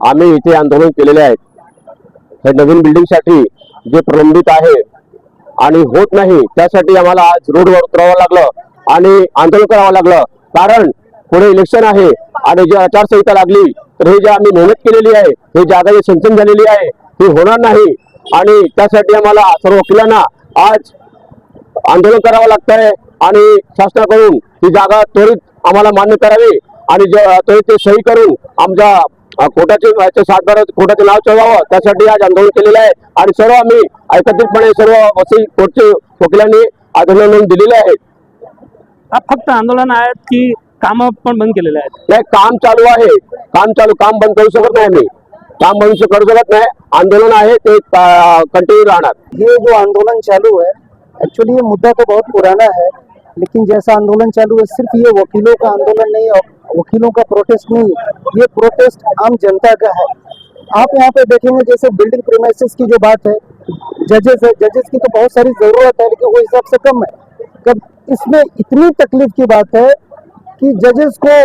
आम्ही इथे आंदोलन केलेले आहेत. हे नवीन बिल्डिंगसाठी जे प्रलंबित आहे आणि होत नाही त्यासाठी आम्हाला आज रोडवर उतरावं लागलं आणि आंदोलन करावं लागलं. कारण पुढे इलेक्शन आहे आणि जी आचारसंहिता लागली तर हे जे आम्ही मेहनत केलेली आहे हे जागा जी सिंचन झालेली आहे ती होणार नाही. आणि त्यासाठी आम्हाला सर्व वकिलांना आज आंदोलन करावं लागतंय आणि शासनाकडून ही जागा त्वरित आम्हाला मान्य करावी आणि ज- त्वरित ते सही करून आमच्या याचे सातबारा कोर्टाचे नाव चढवावं. त्यासाठी आज आंदोलन केलेलं आहे. आणि सर्व आम्ही एकत्रितपणे सर्व वकील कोर्टचे वकिलांनी आंदोलन दिलेले आहे. हा फक्त आंदोलन आहेत की कामं पण बंद केलेले आहेत? नाही काम चालू आहे. काम चालू काम बंद करू शकत नाही आम्ही. काम बंद करू शकत नाही. आंदोलन आहे ते कंटिन्यू राहणार. ये जो आंदोलन चालू है एक्चुअली ये मुद्दा तो बहुत पुराना है लेकिन जैसा आंदोलन चालू है सिर्फ ये वकीलों का आंदोलन नहीं और वकीलों का प्रोटेस्ट नहीं ये प्रोटेस्ट आम जनता का है। आप यहाँ पे देखेंगे जैसे बिल्डिंग प्रीमाइसिस की जो बात है जजेस है जजेस की तो बहुत सारी ज़रूरत है, लेकिन वो हिसाब से कम है। कब इसमें इतनी तकलीफ़ की बात है कि जजेस को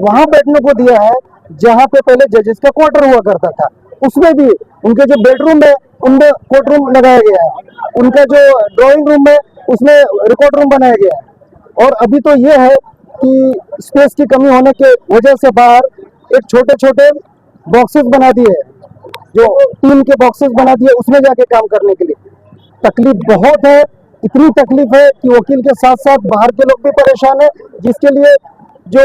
वहाँ बैठने को दिया है, जहाँ पे पहले जजेस का क्वार्टर हुआ करता था। उसमें भी उनके जो बेडरूम है, उनमें कोर्ट रूम लगाया गया है। उनका जो ड्राइंग रूम है, उसमें रिकॉर्ड रूम बनाया गया है। और अभी तो ये है कि स्पेस की कमी होने के वजह से बाहर एक छोटे छोटे बॉक्सेस बना दिए। जो टीम के बॉक्सेस बना दिए उसमें जाके काम करने के लिए। तकलीफ़ बहुत है, इतनी तकलीफ़ है कि वकील के साथ साथ बाहर के लोग भी परेशान है, जिसके लिए जो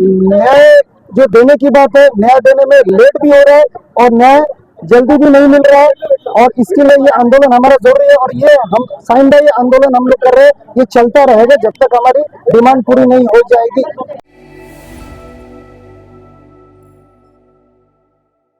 न्याय, जो देने की बात है, न्याय देने में लेट भी हो रहा है और न्याय जल्दी भी नहीं मिल रहा है। और इसके लिए ये आंदोलन हमारा ज़रूरी है और ये हम साइन बाई आंदोलन हम लोग कर रहे हैं। ये चलता रहेगा जब तक हमारी डिमांड पूरी नहीं हो जाएगी।